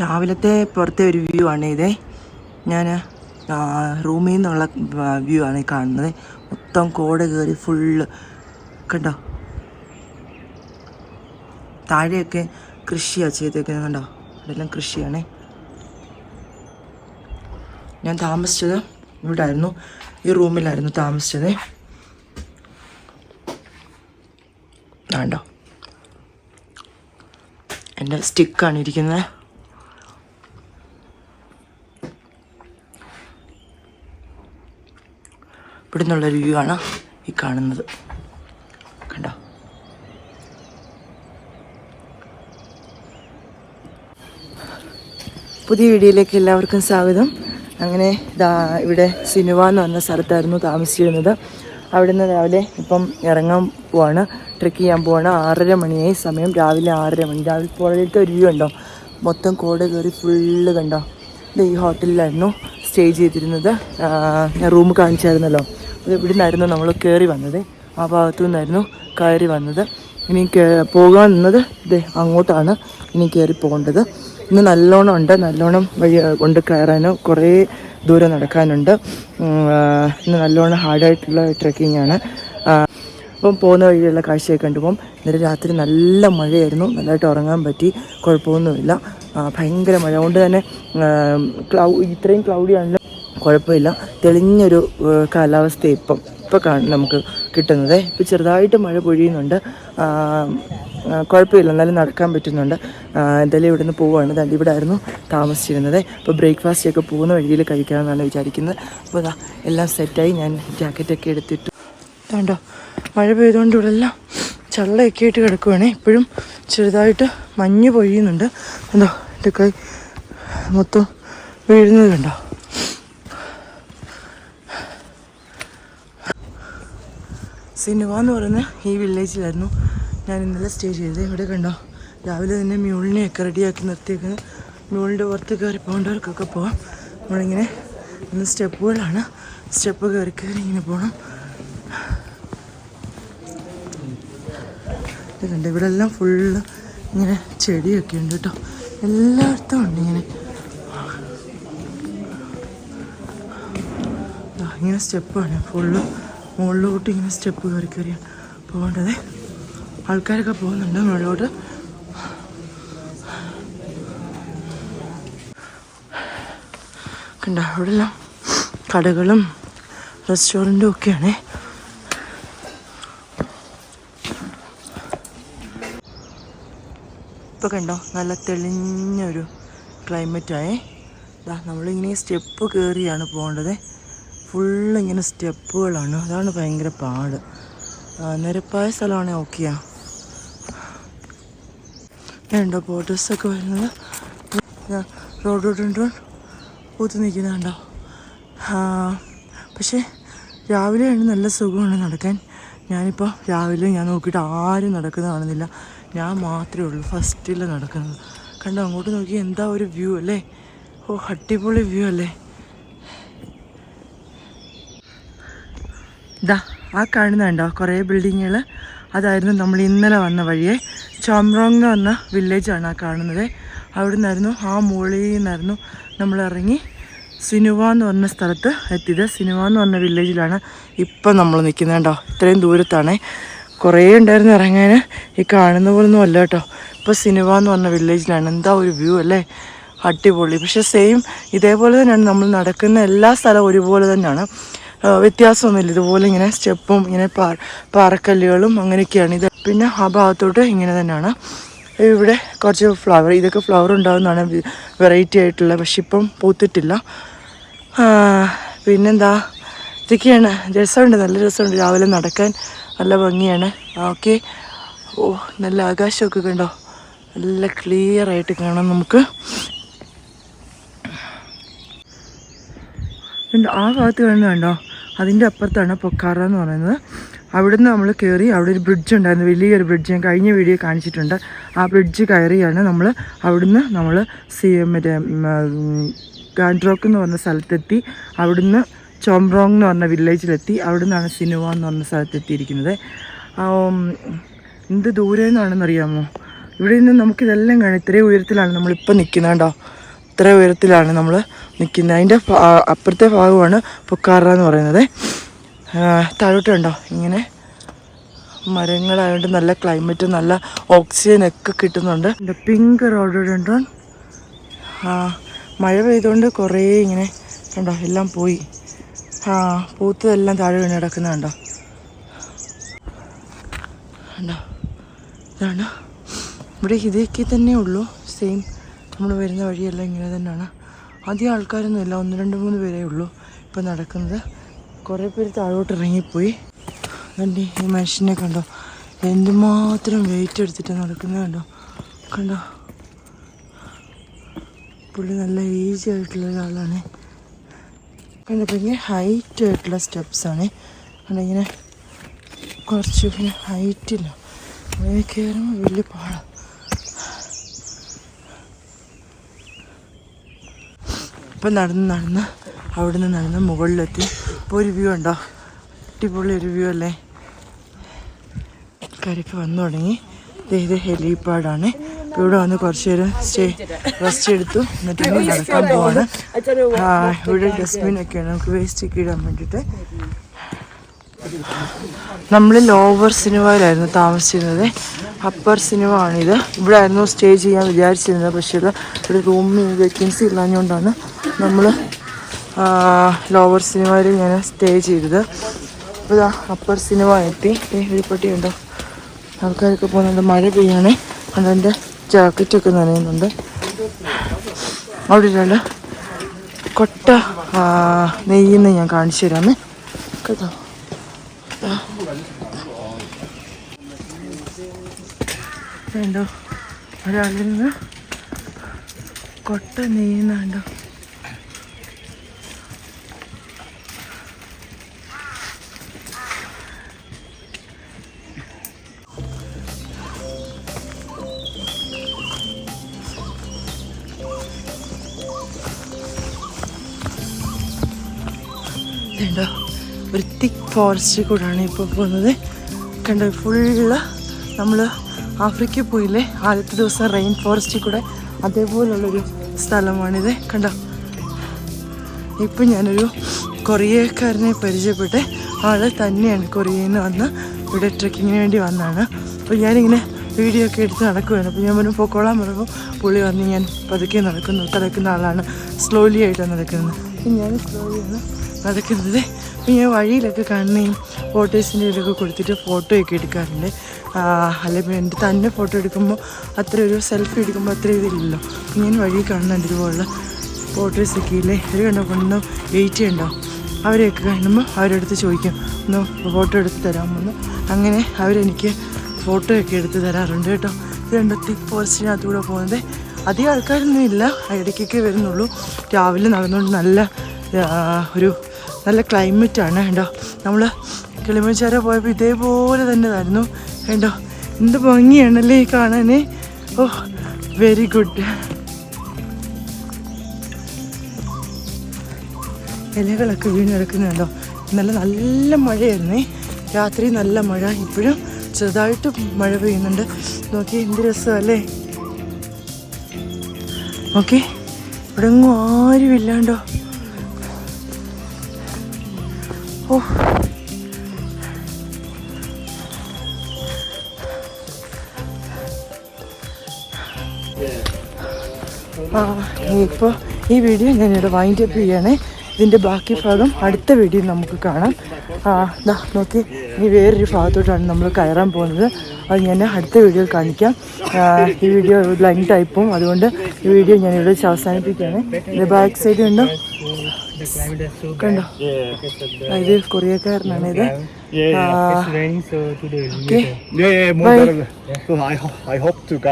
രാവിലത്തെ പുറത്തെ ഒരു വ്യൂ ആണ് ഇതേ. ഞാൻ റൂമിൽ നിന്നുള്ള വ്യൂ ആണ് കാണുന്നത്. മൊത്തം കോട കയറി ഫുള്ള് കണ്ടോ? താഴെയൊക്കെ കൃഷിയാണ് ചെയ്തേക്കുന്നത് കണ്ടോ? അതെല്ലാം കൃഷിയാണ്. ഞാൻ താമസിച്ചത് ഇവിടെ ആയിരുന്നു ഈ റൂമിലായിരുന്നു താമസിച്ചത്. കണ്ടോ എന്റെ സ്റ്റിക്കാണ് ഇരിക്കുന്നത്. ഇവിടെ നിന്നുള്ളൊരു വ്യൂ ആണ് ഈ കാണുന്നത്. കണ്ടോ? പുതിയ വീഡിയോയിലേക്ക് എല്ലാവർക്കും സ്വാഗതം. അങ്ങനെ ഇതാ ഇവിടെ സിനുവ എന്ന് പറഞ്ഞ സ്ഥലത്തായിരുന്നു താമസിച്ചിരുന്നത്. അവിടെ നിന്ന് രാവിലെ ഇപ്പം ഇറങ്ങാൻ പോവാണ് ട്രെക്ക് ചെയ്യാൻ പോവാണ്. ആറര മണിയായി സമയം രാവിലെ ആറര മണി. രാവിലെ പോലത്തെ ഒരു വ്യൂ ഉണ്ടോ മൊത്തം കോട് കയറി ഫുള്ള് കണ്ടോ? ഇത് ഈ ഹോട്ടലിലായിരുന്നു സ്റ്റേ ചെയ്തിരുന്നത്. ഞാൻ റൂം കാണിച്ചായിരുന്നല്ലോ. ഇവിടെ നിന്നായിരുന്നു നമ്മൾ കയറി വന്നത്. ആ ഭാഗത്തു നിന്നായിരുന്നു കയറി വന്നത്. ഇനി പോകാൻ നിന്നത് ഇത് അങ്ങോട്ടാണ് ഇനി കയറി പോകേണ്ടത്. ഇന്ന് നല്ലോണം ഉണ്ട്. നല്ലോണം വഴി കൊണ്ട് കയറാനോ കുറേ ദൂരം നടക്കാനുണ്ട്. ഇന്ന് നല്ലോണം ഹാർഡായിട്ടുള്ള ട്രെക്കിംഗ് ആണ് അപ്പം പോകുന്ന വഴിയുള്ള കാഴ്ചയൊക്കെ കണ്ടുപോകും ഇന്നലെ രാത്രി നല്ല മഴയായിരുന്നു. നല്ലതായിട്ട് ഉറങ്ങാൻ പറ്റി. കുഴപ്പമൊന്നുമില്ല. ഭയങ്കര മഴ. അതുകൊണ്ട് തന്നെ ക്ലൗ ഇത്രയും ക്ലൗഡിയാണല്ലോ കുഴപ്പമില്ല. തെളിഞ്ഞൊരു കാലാവസ്ഥ ഇപ്പം. ഇപ്പം കാണും നമുക്ക് കിട്ടുന്നത്. ഇപ്പം ചെറുതായിട്ട് മഴ പൊഴിയുന്നുണ്ട്. കുഴപ്പമില്ല. എന്നാലും നടക്കാൻ പറ്റുന്നുണ്ട്. എന്തായാലും ഇവിടെ നിന്ന് പോവുകയാണ് തന്റെ ഇവിടെ ആയിരുന്നു താമസിച്ചിരുന്നത്. അപ്പോൾ ബ്രേക്ക്ഫാസ്റ്റ് ഒക്കെ പോകുന്ന വഴിയിൽ കഴിക്കാമെന്നാണ് വിചാരിക്കുന്നത്. അപ്പോൾ അതാ എല്ലാം സെറ്റായി. ഞാൻ ജാക്കറ്റൊക്കെ എടുത്തിട്ട്. കണ്ടോ? മഴ പെയ്തുകൊണ്ട് ഇവിടെ എല്ലാം ചള്ളയൊക്കെ ആയിട്ട് കിടക്കുവാണേ. ഇപ്പോഴും ചെറുതായിട്ട് മഞ്ഞ് പൊഴിയുന്നുണ്ട്. എന്തോ ഇതൊക്കെ മൊത്തം വീഴുന്നത് കണ്ടോ? സിനുവ എന്ന് പറയുന്ന ഈ വില്ലേജിലായിരുന്നു. ഞാൻ ഇന്നലെ സ്റ്റേ ചെയ്തത്. ഇവിടെ കണ്ടോ? രാവിലെ തന്നെ മ്യൂളിനെയൊക്കെ റെഡിയാക്കി നിർത്തിയേക്കുന്നത് മ്യൂളിന്റെ പുറത്ത് കയറി പോകേണ്ടവർക്കൊക്കെ പോവാം. നമ്മളിങ്ങനെ ഇന്ന് സ്റ്റെപ്പുകളാണ്. സ്റ്റെപ്പ് കയറി കയറി ഇങ്ങനെ പോകണം കണ്ടോ? ഇവിടെ എല്ലാം ഫുള്ള് ഇങ്ങനെ ചെടിയൊക്കെ ഉണ്ട് കേട്ടോ. എല്ലായിടത്തും ഉണ്ട് ഇങ്ങനെ. ഇങ്ങനെ സ്റ്റെപ്പാണ് ഫുള്ള്. മുകളിലോട്ട് ഇങ്ങനെ സ്റ്റെപ്പ് കയറി കയറി പോകേണ്ടത്. ആൾക്കാരൊക്കെ പോകുന്നുണ്ട് മുകളിലോട്ട്. കണ്ട അവിടെ എല്ലാം കടകളും റെസ്റ്റോറന്റും ഒക്കെയാണേ. ഇപ്പോൾ കണ്ടോ നല്ല തെളിഞ്ഞൊരു ക്ലൈമറ്റായേ നമ്മളിങ്ങനെ സ്റ്റെപ്പ് കയറിയാണ് പോകേണ്ടത്. ഫുള്ള് ഇങ്ങനെ സ്റ്റെപ്പുകളാണ്. അതാണ് ഭയങ്കര പാട്. നിരപ്പായ സ്ഥലമാണെങ്കിൽ ഓക്കെയാ. ഉണ്ടോ ബോട്ടേഴ്സൊക്കെ വരുന്നത്. റോഡ് റോഡ് പൂത്ത് നിൽക്കുന്നുണ്ടോ പക്ഷേ രാവിലെയാണ് നല്ല സുഖമാണ് നടക്കാൻ. ഞാനിപ്പോൾ രാവിലെ ഞാൻ നോക്കിയിട്ട് ആരും നടക്കുന്ന കാണുന്നില്ല. ഞാൻ മാത്രമേ ഉള്ളൂ ഫസ്റ്റിൽ നടക്കുന്നത്. കണ്ടോ അങ്ങോട്ട് നോക്കി എന്താ ഒരു വ്യൂ അല്ലേ? ഓ അടിപൊളി വ്യൂ അല്ലേ? ഇതാ ആ കാണുന്നുണ്ടോ കുറേ ബിൽഡിങ്ങുകൾ അതായിരുന്നു നമ്മൾ ഇന്നലെ വന്ന വഴിയെ. ചോംറോങ് എന്ന് പറഞ്ഞ വില്ലേജാണ് ആ കാണുന്നത്. അവിടെ നിന്നായിരുന്നു ആ മുകളിൽ നിന്നായിരുന്നു നമ്മൾ ഇറങ്ങി സിനുവ എന്ന് പറഞ്ഞ സ്ഥലത്ത് എത്തിയത്. സിനുവ എന്ന് പറഞ്ഞ വില്ലേജിലാണ് ഇപ്പം നമ്മൾ നിൽക്കുന്നത് കേട്ടോ ഇത്രയും ദൂരത്താണ്. കുറേ ഉണ്ടായിരുന്നു ഇറങ്ങാൻ. ഈ കാണുന്ന പോലൊന്നും അല്ല കേട്ടോ. ഇപ്പോൾ സിനുവ എന്ന് പറഞ്ഞ വില്ലേജിലാണ് എന്താ ഒരു വ്യൂ അല്ലേ? അടിപൊളി. പക്ഷേ സെയിം ഇതേപോലെ തന്നെയാണ് നമ്മൾ നടക്കുന്ന എല്ലാ സ്ഥലവും ഒരുപോലെ തന്നെയാണ്. വ്യത്യാസമൊന്നുമില്ല. ഇതുപോലെ ഇങ്ങനെ സ്റ്റെപ്പും ഇങ്ങനെ പാ പാറക്കല്ലുകളും അങ്ങനെയൊക്കെയാണ്. ഇത് പിന്നെ ആ ഭാഗത്തോട്ട് ഇങ്ങനെ തന്നെയാണ്. ഇവിടെ കുറച്ച് ഫ്ലവർ ഇതൊക്കെ ഫ്ലവർ ഉണ്ടാകുന്നതാണ് വെറൈറ്റി ആയിട്ടുള്ള പക്ഷെ ഇപ്പം പൂത്തിട്ടില്ല പിന്നെന്താ? ഇതൊക്കെയാണ്. രസമുണ്ട്. നല്ല രസമുണ്ട്. രാവിലെ നടക്കാൻ നല്ല ഭംഗിയാണ്. ഓക്കെ. ഓ നല്ല ആകാശമൊക്കെ കണ്ടോ? നല്ല ക്ലിയർ ആയിട്ട് കാണാം നമുക്ക്. ആ ഭാഗത്ത് കാണുന്നുണ്ടോ അതിന്റെ അപ്പുറത്താണ് പൊക്കാറ എന്ന് പറയുന്നത്. അവിടുന്ന് നമ്മൾ കയറി അവിടെ ഒരു ബ്രിഡ്ജ് ഉണ്ടായിരുന്നു. വലിയൊരു ബ്രിഡ്ജ് ഞാൻ കഴിഞ്ഞ വീഡിയോ കാണിച്ചിട്ടുണ്ട്. ആ ബ്രിഡ്ജ് കയറിയാണ് നമ്മൾ അവിടുന്ന് നമ്മൾ സി മറ്റേ ഗാൻഡ്രോക്ക് എന്ന് പറഞ്ഞ സ്ഥലത്തെത്തി. അവിടുന്ന് ചോംറോങ് എന്ന് പറഞ്ഞ വില്ലേജിലെത്തി. അവിടുന്നാണ് സിനുവ എന്ന് പറഞ്ഞ സ്ഥലത്തെത്തിയിരിക്കുന്നത്. എന്ത് ദൂരെ നിന്നാണെന്നറിയാമോ? ഇവിടെ നിന്ന് നമുക്കിതെല്ലാം കാണാം. ഇത്രയും ഉയരത്തിലാണ് നമ്മളിപ്പോൾ നിൽക്കുന്നത് കേട്ടോ. ഇത്ര ഉയരത്തിലാണ് നമ്മൾ നിൽക്കുന്നത്. അതിന്റെ അപ്പുറത്തെ ഭാഗമാണ് പൊക്കാറ എന്ന് പറയുന്നത്. താഴോട്ടുണ്ടോ? ഇങ്ങനെ മരങ്ങളായതുകൊണ്ട് നല്ല ക്ലൈമറ്റ് നല്ല ഓക്സിജൻ ഒക്കെ കിട്ടുന്നുണ്ട്. പിങ്ക് റോഡോഡൻഡ്രോൺ ആ മഴ പെയ്തുകൊണ്ട് കുറേ ഇങ്ങനെ കണ്ടോ എല്ലാം പോയി. ആ പൂത്തതെല്ലാം താഴെ വീണ് കിടക്കുന്നുണ്ടോ കണ്ടോ? ഇതാണ്. ഇവിടെ ഇതൊക്കെ തന്നെ ഉള്ളൂ സെയിം നമ്മൾ വരുന്ന വഴിയെല്ലാം ഇങ്ങനെ തന്നെയാണ്. അധികം ആൾക്കാരൊന്നും ഇല്ല ഒന്ന് രണ്ട് മൂന്ന് പേരേ ഉള്ളൂ ഇപ്പം നടക്കുന്നത്. കുറേ പേര് താഴോട്ട് ഇറങ്ങിപ്പോയി. കണ്ടി ഈ മനുഷ്യനെ കണ്ടോ? എന്തുമാത്രം വെയിറ്റ് എടുത്തിട്ട് നടക്കുന്നത് കണ്ടോ? കണ്ടോ? പുള്ളി നല്ല ഈസി ആയിട്ടുള്ള ഒരാളാണ്. കണ്ടോ ഭയങ്കര ഹൈറ്റ് ആയിട്ടുള്ള സ്റ്റെപ്സാണ് കണ്ടിങ്ങനെ കുറച്ച് ഹൈറ്റില്ല അങ്ങനെ കയറുമ്പോൾ വലിയ പാടാണ് ഇപ്പം നടന്ന് നടന്ന് അവിടെ നിന്ന് നടന്ന് മുകളിലെത്തി. ഇപ്പോൾ ഒരു വ്യൂ ഉണ്ടോ? അടിപൊളി ഒരു വ്യൂ അല്ലേ? കരയ്ക്ക് വന്നു തുടങ്ങി. ഇത് ഹെലിപ്പാഡാണ് ഇപ്പോൾ ഇവിടെ വന്ന് കുറച്ച് നേരം സ്റ്റേ റെസ്റ്റ് എടുത്തു. എന്നിട്ട് നടക്കാൻ പോവാണ്. ഇവിടെ ഡസ്റ്റ്ബിൻ ഒക്കെയാണ് നമുക്ക് വേസ്റ്റ് ഒക്കെ ഇടാൻ വേണ്ടിയിട്ട്. നമ്മൾ ലോവർ സിനിമയിലായിരുന്നു താമസിച്ചിരുന്നത്. അപ്പർ സിനിമ ആണിത്. ഇവിടെ ആയിരുന്നു സ്റ്റേ ചെയ്യാൻ വിചാരിച്ചിരുന്നത്. പക്ഷേ ഇവിടെ റൂമിൽ വേക്കൻസി ഇല്ലാഞ്ഞുകൊണ്ടാണ് നമ്മൾ ലോവർ സിനിമയിൽ ഞാൻ സ്റ്റേ ചെയ്തത്. ഇതാ അപ്പർ സിനിമ എത്തി. വെളിപ്പട്ടി ഉണ്ടോ? ആൾക്കാരൊക്കെ പോകുന്നുണ്ട്. മഴ പെയ്യാണേ. അതിന്റെ ജാക്കറ്റൊക്കെ നനയുന്നുണ്ട്. അവിടെ ഇല്ല കൊട്ട നെയ്യുന്ന ഞാൻ കാണിച്ചു തരാമേ. കേട്ടോ? വേണ്ടോ ഒരാളിൽ നിന്ന് കൊട്ട നെയ്യുന്നുണ്ടോ? തിക്ക് ഫോറസ്റ്റ് കൂടാണ് ഇപ്പോൾ പോകുന്നത്. കണ്ടോ ഫുള്ള് നമ്മൾ ആഫ്രിക്കയിൽ പോയില്ലേ? ആദ്യത്തെ ദിവസം റെയിൻ ഫോറസ്റ്റിൽ കൂടെ അതേപോലുള്ളൊരു സ്ഥലമാണിത്. കണ്ടോ ഇപ്പം ഞാനൊരു കൊറിയക്കാരനെ പരിചയപ്പെട്ട് ആൾ തന്നെയാണ് കൊറിയയിൽ നിന്ന് വന്ന് ഇവിടെ ട്രക്കിങ്ങിന് വേണ്ടി വന്നതാണ്. അപ്പോൾ ഞാനിങ്ങനെ വീഡിയോ ഒക്കെ എടുത്ത് നടക്കുവാണ്. അപ്പോൾ ഞാൻ പറഞ്ഞു പൊക്കോളാൻ പറയുമ്പോൾ പുള്ളി വന്ന് ഞാൻ പതുക്കെ നടക്കുന്നു നടക്കുന്ന ആളാണ്. സ്ലോലി ആയിട്ടാണ് നടക്കുന്നത്. ഞാൻ സ്ലോലിയാണ് നടക്കുന്നത്. ഞാൻ വഴിയിലൊക്കെ കാണുന്ന ഫോട്ടോസിന്റെ ഇതിലൊക്കെ കൊടുത്തിട്ട് ഫോട്ടോ ഒക്കെ എടുക്കാറുണ്ട് അല്ലെങ്കിൽ എന്റെ തന്നെ ഫോട്ടോ എടുക്കുമ്പോൾ അത്ര ഒരു സെൽഫി എടുക്കുമ്പോൾ അത്ര ഇതില്ലല്ലോ. ഞാൻ വഴി കാണുന്നുണ്ട് ഇതുപോലുള്ള ഫോട്ടോസൊക്കെ ഇല്ലേ? ഒരു കണ്ടോ കൊണ്ടോ വെയിറ്റ് ചെയ്യണ്ടോ. അവരെയൊക്കെ കാണുമ്പോൾ അവരെടുത്ത് ചോദിക്കും ഒന്ന് ഫോട്ടോ എടുത്ത് തരാമെന്ന്. അങ്ങനെ അവരെനിക്ക് ഫോട്ടോ ഒക്കെ എടുത്ത് തരാറുണ്ട് കേട്ടോ. ഇത് കണ്ടോ തിക്ക് ഫോറസ്റ്റിനകത്തൂടെ പോകുന്നത് അധികം ആൾക്കാരൊന്നും ഇല്ല ഇടയ്ക്കൊക്കെ വരുന്നുള്ളൂ. രാവിലെ നടന്നുകൊണ്ട് നല്ല ഒരു നല്ല ക്ലൈമറ്റാണ് കേട്ടോ നമ്മൾ കിളിമച്ചാര പോയപ്പോൾ ഇതേപോലെ തന്നെ ആയിരുന്നു കേട്ടോ എന്ത് ഭംഗിയാണല്ലേ ഈ കാണാനേ? ഓ വെരി ഗുഡ് ഇലകളൊക്കെ വീണ് കിടക്കുന്നുണ്ടോ ഇന്നലെ നല്ല മഴയായിരുന്നേ. രാത്രി നല്ല മഴ. ഇപ്പോഴും ചെറുതായിട്ട് മഴ പെയ്യുന്നുണ്ട്. നോക്കി എന്ത് രസമല്ലേ? ഓക്കെ ഇവിടെ ഒന്നും ആരും ഇല്ലാണ്ടോ ഓ ആ ഇപ്പോൾ ഈ വീഡിയോ ഞാനിവിടെ വൈൻഡ് അപ്പ് ചെയ്യണേ. ഇതിന്റെ ബാക്കി ഭാഗം അടുത്ത വീഡിയോ നമുക്ക് കാണാം. ആ ദാ നോക്കി. ഇനി വേറൊരു ഭാഗത്തോട്ടാണ് നമ്മൾ കയറാൻ പോകുന്നത്. അത് ഞാൻ അടുത്ത വീഡിയോ കാണിക്കാം. ഈ വീഡിയോ ലൈൻ ടൈപ്പും അതുകൊണ്ട് ഈ വീഡിയോ ഞാനിവിടെ അവസാനിപ്പിക്കുകയാണ്. ഇതിന്റെ ബാക്ക് സൈഡ് ഉണ്ടോ കണ്ടോ ആ, ഇത് കൊറിയക്കാരനാണ് ഇത് Yeah, Ah. it's raining, so today. Okay. Yeah, yeah, more Bye. better. So I, ho- I hope to go.